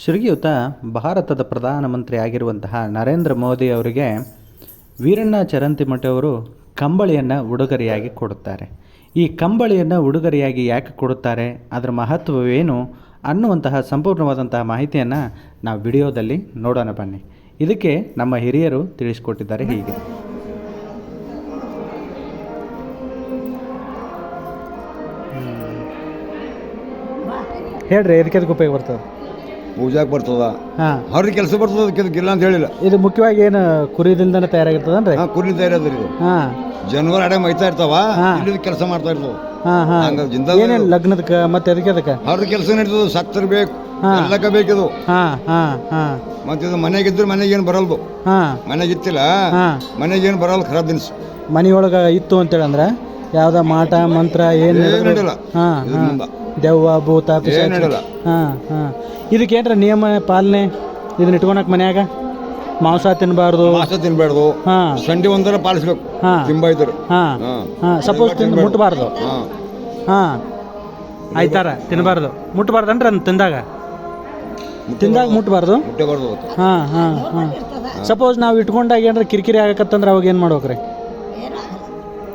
ಶ್ರೀಯುತ ಭಾರತದ ಪ್ರಧಾನಮಂತ್ರಿ ಆಗಿರುವಂತಹ ನರೇಂದ್ರ ಮೋದಿ ಅವರಿಗೆ ವೀರಣ್ಣ ಚರಂತಿಮಠ ಅವರು ಕಂಬಳಿಯನ್ನು ಉಡುಗೊರೆಯಾಗಿ ಕೊಡುತ್ತಾರೆ. ಈ ಕಂಬಳಿಯನ್ನು ಉಡುಗೊರೆಯಾಗಿ ಯಾಕೆ ಕೊಡುತ್ತಾರೆ, ಅದರ ಮಹತ್ವವೇನು ಅನ್ನುವಂತಹ ಸಂಪೂರ್ಣವಾದಂತಹ ಮಾಹಿತಿಯನ್ನು ನಾವು ವಿಡಿಯೋದಲ್ಲಿ ನೋಡೋಣ ಬನ್ನಿ. ಇದಕ್ಕೆ ನಮ್ಮ ಹಿರಿಯರು ತಿಳಿಸಿಕೊಟ್ಟಿದ್ದಾರೆ ಹೀಗೆ. ಹೇಳ್ರಿ ಇದಕ್ಕೆ ಉಪಯೋಗ ಬರ್ತದೆ? ಪೂಜಾಕ್ ಬರ್ತದ. ಹಾಂ. ಅವ್ರಿಗೆ ಕೆಲಸ ಬರ್ತದ ಅದಕ್ಕೆ ಇಲ್ಲ ಅಂತ ಹೇಳಿಲ್ಲ. ಇದು ಮುಖ್ಯವಾಗಿ ಏನು ಕುರಿದಿಂದನೇ ತಯಾರಾಗಿರ್ತದನ್ರಿ? ಹಾ ಕುರಿ ತಯಾರಿ ಇದು. ಹಾಂ. ಜನವರ ಅಡೆ ಮೈತಾ ಇರ್ತಾವ ಹಾ. ಇಲ್ಲಿ ಕೆಲಸ ಮಾಡ್ತಾ ಇರ್ತದ ಹಾಂ ಹಾಂ. ಹಂಗ ಜಿಂದಾಲ್ ಏನೇನು ಲಗ್ನದಕ್ಕೆ ಮತ್ತೆ ಅದಕ್ಕೆ ಅದಕ್ಕೆ? ಅವ್ರದ್ದು ಕೆಲಸ ನಡೀತದ ಸತ್ತರ್ ಬೇಕು ಹಾ. ಎಲ್ಲಕ್ಕ ಬೇಕಿದು ಹಾಂ ಹಾಂ ಹಾಂ. ಮತ್ತೆ ಇದು ಮನೆಗಿದ್ರೆ ಮನೆಗೆ ಏನು ಬರಲ್ದು. ಹಾಂ. ಮನೆಗಿತ್ತಿಲ್ಲ ಹಾಂ. ಮನೆಗೆ ಏನು ಬರಲ್ಲ ಖರಾಬ್ ದಿನಸು. ಮನೆಯೊಳಗೆ ಇತ್ತು ಅಂತೇಳಿ ಅಂದ್ರೆ ಯಾವ್ದ ಮಾಟ ಮಂತ್ರ ಏನು ಏನ್ ನಡಿಲ್ಲ ಹಾಂ ಇದ್ರ ಮುಂದ ದೆವ್ವ ಭೂತ ಏನ್ ಏನ್ರ ನಡಿಲ್ಲ ಹಾಂ. ಇದಕ್ಕೆ ಇದಕ್ಕೇನ್ರ ನಿಯಮ ಪಾಲನೆ ಇದನ್ನ ಇಟ್ಕೊಳಕ್ ಮನ್ಯಾಗ? ಮಾಂಸ ತಿನ್ನಬಾರ್ದು ಮಾಸ ತಿನ್ಬೇಡ್ದು ಹಾಂ. ಸಂಡಿ ಒಂದರ ಪಾಲಿಸ್ಬೇಕು. ಹಾ. ತಿಂಬ ಇದ್ರು ಹಾಂ. ಹಾ. ಹಾಂ ಸಪೋಸ್ ತಿಂದು ಮುಟ್ಟಬಾರ್ದು ಹಾ. ಹಾಂ. ಆಯ್ತಾರ ತಿನ್ನಬಾರ್ದು ಮುಟ್ಟಬಾರ್ದನ್ರಿ ಅದನ್ನ ತಿಂದಾಗ? ತಿಂದಾಗ ಮುಟ್ಟಬಾರ್ದು ಮುಟ್ಟೆ ಬರ್ದು ಹಾ ಹಾಂ ಹಾಂ. ಹಾಂ. ಸಪೋಸ್ ನಾವು ಇಟ್ಕೊಂಡಾಗ ಏನಾರ ಕಿರಿಕಿರಿ ಆಗಕತ್ತಂದ್ರೆ ಅವಾಗ ಏನು ಮಾಡ್ಬೇಕ್ರಿ?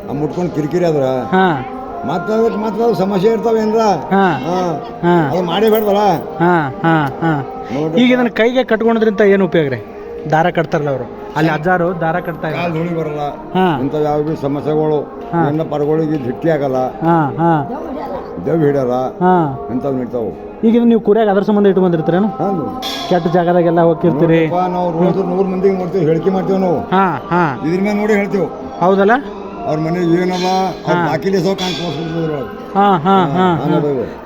ಆ ಮುಟ್ಕೊಂಡು ಕಿರಿಕಿರಿ ಆದ್ರ ಹಾಂ. ಮತ್ತೆ ಅದು ಸಮಸ್ಯೆ ಇರ್ತಾವೆ ಏನ್ರ? ಹಾಂ. ಹಾ. ಹಾಂ. ಅದು ಮಾಡೇ ಬೇಡವಲ್ಲ? ಹಾಂ ಹಾಂ ಹಾಂ. ನೋಡ್ರಿ. ಈಗ ಇದನ್ನ ಕೈಗೆ ಕಟ್ಕೊಳೋದ್ರಿಂದ ಏನು ಉಪಯೋಗ ರೀ? ದಾರ ಕಟ್ತಾರಲ್ಲ ಅವರು. ಅಲ್ಲಿ ಅಜ್ಜಾರು ದಾರ ಕಟ್ತಾ ಕಾಲು ಧೂಳಿ ಬರಲ್ಲ. ಇಂಥ ಯಾವ ಭೀ ಸಮಸ್ಯೆಗಳು. ನನ್ನ ಪರಗಳಿಗೆ ಧಿಟ್ಟಿ ಆಗಲ್ಲ. ಹಾಂ ಹಾಂ. ದೇವ್ ಹಿಡಲ್ಲ ಇಂಥವು ನಿಡ್ತಾವು ಈಗ ನೀವು ಕುರಿಯಾಗ ಅದ್ರ ಸಂಬಂಧ ಇಟ್ಟು ಬಂದಿರ್ತೀರೇನು? ಕೆಟ್ಟ ಜಾಗದಾಗೆಲ್ಲ ಹೋಗ್ತಿರ್ತೀರಿ. ನಾವು ರೋಜ್ ನೂರು ಮಂದಿಗೆ ನೋಡ್ತೀವಿ ಹೇಳಿಕೆ ಮಾಡ್ತೀವಿ ನಾವು. ಹಾಂ ಹಾಂ. ಇದ್ರ ಮೇಲೆ ನೋಡಿ ಹೇಳ್ತೀವಿ. ಹೌದಲ್ಲ? ಅವ್ರ ಮನೆ ಏನವ? ಅವ್ರ. ಬಾಕಿ ಕಾಣ್ಕೊಂಡು ಹಾಂ ಹಾಂ ಹಾಂ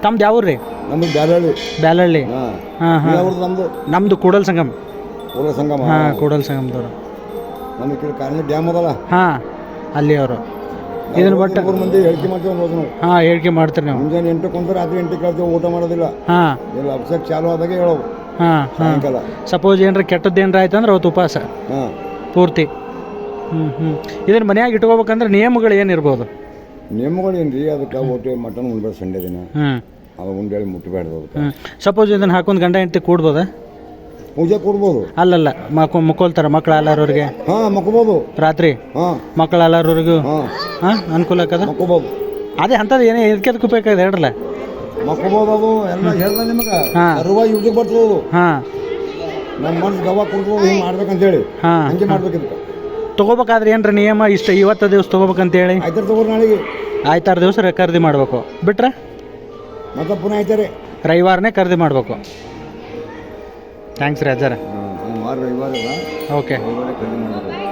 ತಮ್ದು ಯಾವ ರೀ ನಮ್ದು ಬ್ಯಾಲಳ್ಳಿ. ಬ್ಯಾಲಳ್ಳಿ. ಹಾಂ. ಹಾಂ ಅವ್ರದ್ದು ನಮ್ದು ನಮ್ದು ಕೂಡಲ್ ಸಂಗಮ್. ಕೂಡಲ್ ಸಂಗಮ. ಹಾಂ ಕೂಡಲ್ ಸಂಗಮದವ್ರು. ನಮ್ಗೆ ಕಿಲ ಕಾರಣ ಡ್ಯಾಮ್ ಅದಲ್ಲ. ಹಾಂ ಅಲ್ಲಿ ಅವರು. ಇದನ್ನ ಬಟ್ ಮೂರು ಮಂದಿ ಹೇಳಿಕೆ ಮಾಡ್ತೀವಿ ನೋಡ್ರಿ ನಾವು ಹಾಂ ಹೇಳಿಕೆ ಮಾಡ್ತೀರಿ ನೀವು. ಮುಂಜಾನೆ ಎಂಟಕ್ಕೆ ಕುಂದ್ರೆ ರಾತ್ರಿ ಎಂಟಕ್ಕೆ ಕೇಳ್ತೀವಿ ಊಟ ಮಾಡೋದಿಲ್ಲ. ಹಾಂ. ಇಲ್ಲ ಅಭಿಷೇಕ್ ಚಾಲು ಆದಾಗ ಹೇಳೋದು. ಹಾಂ ಹಾಂ. ಸಪೋಸ್ ಏನಾರ ಕೆಟ್ಟದ್ದು ಏನಾರ ಆಯ್ತು ಅಂದ್ರೆ ಅವತ್ತು ಉಪವಾಸ. ಹಾಂ. ಪೂರ್ತಿ. ಹ್ಞೂ ಹ್ಞೂ ಇದನ್ನು ಮನ್ಯಾಗ ಇಟ್ಕೋಬೇಕಂದ್ರೆ ನಿಯಮಗಳು ಏನಿರ್ಬೋದು? ನಿಯಮಗಳು ರೀ ಅದಕ್ಕೆ ಒಟ್ಟು ಮಟನ್ ಉಂಡ್ಬೇಡ ಸಂಡೆ ದಿನ. ಹ್ಞೂ ಅದು ಉಂಡೇಳಿ ಮುಟ್ಟಬೇಡ್ದು ಅದಕ್ಕೆ. ಸಪೋಸ್ ಇದನ್ನು ಹಾಕೊಂಡು ಗಂಡ ಹೆಂಡತಿ ಕೂಡ್ಬೋದಾ? ಪೂಜೆ ಕೊಡ್ಬೋದು. ಅಲ್ಲಲ್ಲ ಮಕ್ಕೊ ಮಕ್ಕೊಳ್ತಾರೆ ಮಕ್ಳು ಅಲ್ಲಾರವ್ರಿಗೆ? ಹಾಂ ಮಕ್ಕೋಬೋದು. ರಾತ್ರಿ? ಹಾಂ. ಮಕ್ಳು ಅಲ್ಲಾರವ್ರಿಗೂ? ಹಾಂ. ಹಾಂ ಅನುಕೂಲ ಆಕದ ಮಕ್ಕೋಬೋದು. ಅದೇ ಅಂಥದ್ದು ಏನೇ ಇದಕ್ಕೆ ಉಪಯೋಗ ಹೇಳ್ರಲ್ಲ? ಮಕ್ಕೋಬೋದು ಅದು. ಎಲ್ಲ ಹೇಳ್ದ ನಿಮಗೆ? ಹಾ. ಅರುವ ಯೂಸಿಗೆ ಬರ್ತದೆ ಅದು ಹಾಂ. ನಮ್ಮ ಮನ್ಸು ಗವ ಕುಡ್ದು ಹಿಂಗೆ ಮಾಡ್ಬೇಕಂತೇಳಿ. ಹಾಂ. ಹಂಗೆ ಮಾಡ್ಬೇಕಿದ್ಕ. ತೊಗೋಬೇಕಾದ್ರೆ ಏನ್ರ ನಿಯಮ ಇಷ್ಟ ಇವತ್ತು ದಿವಸ ತೊಗೋಬೇಕಂತೇಳಿ? ಆಯ್ತಾರೆ ತಗೋರಿ ನಾಳೆಗೆ. ಆಯ್ತಾರು ದಿವಸ ಖರೀದಿ ಮಾಡಬೇಕು. ಬಿಟ್ರೆ? ಮತ್ತೆ ಪುನಃ ಆಯ್ತಾರೆ ರವಿವಾರನೇ ಖರೀದಿ ಮಾಡಬೇಕು. ಥ್ಯಾಂಕ್ಸ್ ರೀ ಅಜ್ಜಾರ. ವಾರ ರವಿವಾರ ಅಲ್ಲ ಓಕೆ ರವಿವಾರ ಖರೀದಿ ಮಾಡಬೇಕು.